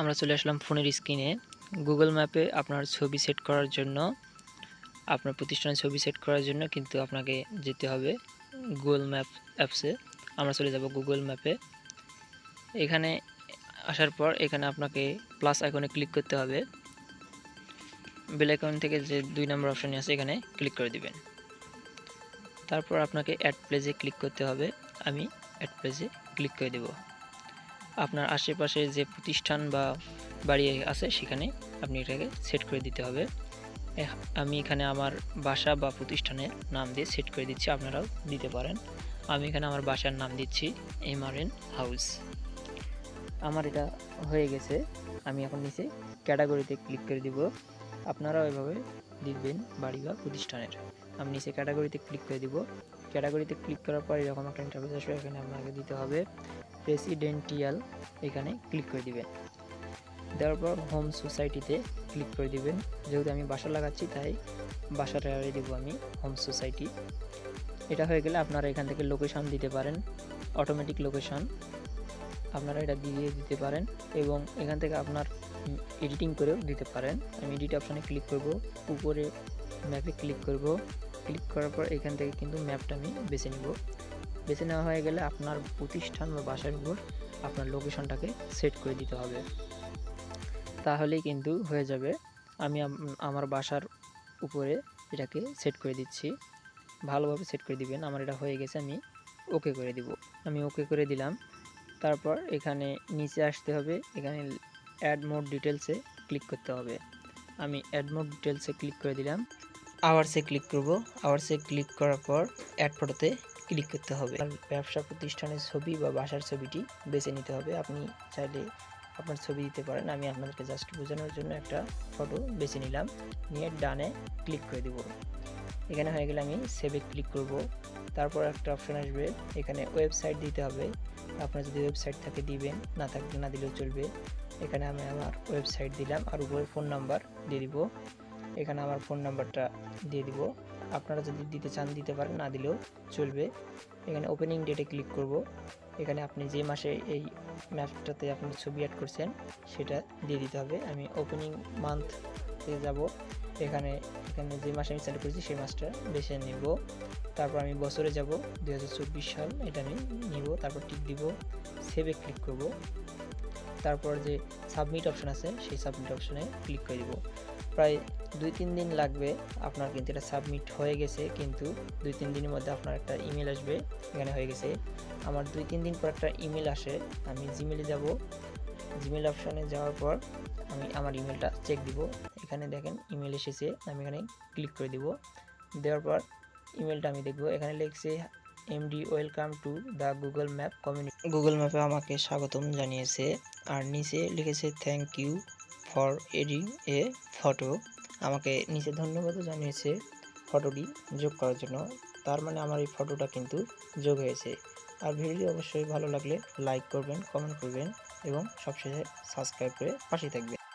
আমরা চলে আসলাম ফোনের স্ক্রিনে গুগল ম্যাপে আপনার ছবি সেট করার জন্য, আপনার প্রতিষ্ঠানের ছবি সেট করার জন্য কিন্তু আপনাকে যেতে হবে গুগল ম্যাপ অ্যাপসে আমরা চলে যাব গুগল ম্যাপে এখানে আসার পর এখানে আপনাকে প্লাস আইকনে ক্লিক করতে হবে। বেল আইকন থেকে যে দুই নম্বর অপশানে আছে, এখানে ক্লিক করে দিবেন। তারপর আপনাকে অ্যাড প্লেজে ক্লিক করতে হবে। আমি অ্যাড প্লেজে ক্লিক করে দেব। আপনার আশেপাশে যে প্রতিষ্ঠান বা বাড়ি আছে সেখানে আপনি এটাকে সেট করে দিতে হবে। আমি এখানে আমার বাসা বা প্রতিষ্ঠানের নাম দিয়ে সেট করে দিচ্ছি, আপনারাও দিতে পারেন। আমি এখানে আমার বাসার নাম দিচ্ছি, এমআরএন হাউস। আমার এটা হয়ে গেছে। আমি এখন নিচে ক্যাটাগরিতে ক্লিক করে দিব। আপনারাও এভাবে দিবেন বাড়ি বা প্রতিষ্ঠানের। আমি নিচে ক্যাটাগরিতে ক্লিক করে দিব। ক্যাটাগরিতে ক্লিক করার পর এরকম একটা ইন্টারফেস আসবে, এখানে আপনাকে দিতে হবে রেসিডেন্টিয়াল এখানে ক্লিক করে দিবেন। দেওয়ার পর হোম সোসাইটিতে ক্লিক করে দিবেন। যেহেতু আমি বাসা লাগাচ্ছি, তাই বাসাটা দিব আমি হোম সোসাইটি এটা হয়ে গেলে আপনারা এখান থেকে লোকেশন দিতে পারেন অটোমেটিক লোকেশন আপনারা এটা দিয়ে দিতে পারেন এবং এখান থেকে আপনার এডিটিং করেও দিতে পারেন। আমি এডিট অপশানে ক্লিক করব। উপরে ম্যাপে ক্লিক করব। ক্লিক করার পর এখান থেকে কিন্তু ম্যাপটা আমি বেছে নিব। বেছে নেওয়া হয়ে গেলে আপনার প্রতিষ্ঠান বা বাসার উপর আপনার লোকেশনটাকে সেট করে দিতে হবে। তাহলেই কিন্তু হয়ে যাবে। আমি আম- আমার বাসার উপরে এটাকে সেট করে দিচ্ছি। ভালোভাবে সেট করে দিবেন। আমার এটা হয়ে গেছে, আমি ওকে করে দিব। আমি ওকে করে দিলাম। তারপর এখানে নিচে আসতে হবে। এখানে অ্যাড মোড ডিটেলসে ক্লিক করতে হবে। আমি অ্যাড মোড ডিটেলসে ক্লিক করে দিলাম। আওয়ার্সে ক্লিক করব। আওয়ার্সে ক্লিক করার পর অ্যাড ফটোতে ক্লিক করতে হবে। ব্যবসা প্রতিষ্ঠানের ছবি বা বাসার ছবিটি বেছে নিতে হবে। আপনি চাইলে আপনার ছবি দিতে পারেন। আমি আপনাদেরকে জাস্ট বোঝানোর জন্য একটা ফটো বেছে নিলাম। নিয়ে ডানে ক্লিক করে দিব। এখানে হয়ে গেলে আমি সেভে ক্লিক করব। তারপর একটা অপশন আসবে। এখানে ওয়েবসাইট দিতে হবে। আপনার যদি ওয়েবসাইট থাকে দিবেন, না থাকলে না দিলেও চলবে। এখানে আমি আমার ওয়েবসাইট দিলাম। আর উপরে ফোন নাম্বার দিয়ে দিব। এখানে আমার ফোন নাম্বারটা দিয়ে দিব। আপনারা যদি দিতে চান, দিতে পারেন, না দিলেও চলবে। এখানে ওপেনিং ডেটে ক্লিক করব। এখানে আপনি যে মাসে এই ম্যাপটাতে আপনি ছবি অ্যাড করছেন, সেটা দিয়ে দিতে হবে। আমি ওপেনিং মান্থ যাব। এখানে এখানে যে মাসে আমি সিলেক্ট করেছি, সেই মাসটা বেছে নিব। তারপর আমি বছরে যাব দু হাজার চব্বিশ সাল, এটা আমি নিব। তারপর টিক দিব সেভে ক্লিক করব। তারপর যে সাবমিট অপশন আছে, সেই সাবমিট অপশনে ক্লিক করে দিব। প্রায় দুই, তিন দিন লাগবে। আপনার কিন্তু এটা সাবমিট হয়ে গেছে, কিন্তু দুই, তিন দিনের মধ্যে আপনার একটা ইমেল আসবে, এখানে হয়ে গেছে। আমার দুই, তিন দিন পর একটা ইমেল আসে, আমি জিমেলে যাব। জিমেল অপশানে যাওয়ার পর আমি আমার ইমেলটা চেক দিব। এখানে দেখেন ইমেল এসেছে, আমি এখানে ক্লিক করে দিব। দেওয়ার পর ইমেলটা আমি দেখব। এখানে লিখছে MD welcome to the Google map community Google ম্যাপে আমাকে স্বাগতম জানিয়েছে। আর নিচে লিখেছে thank you for adding a photo আমাকে নিচে ধন্যবাদও জানিয়েছে ফটোটি যোগ করার জন্য। তার মানে আমার এই ফটোটা কিন্তু যোগ হয়েছে। আর ভিডিওটি অবশ্যই ভালো লাগলে লাইক করবেন কমেন্ট করবেন এবং সবশেষে সাবস্ক্রাইব করে পাশে থাকবেন।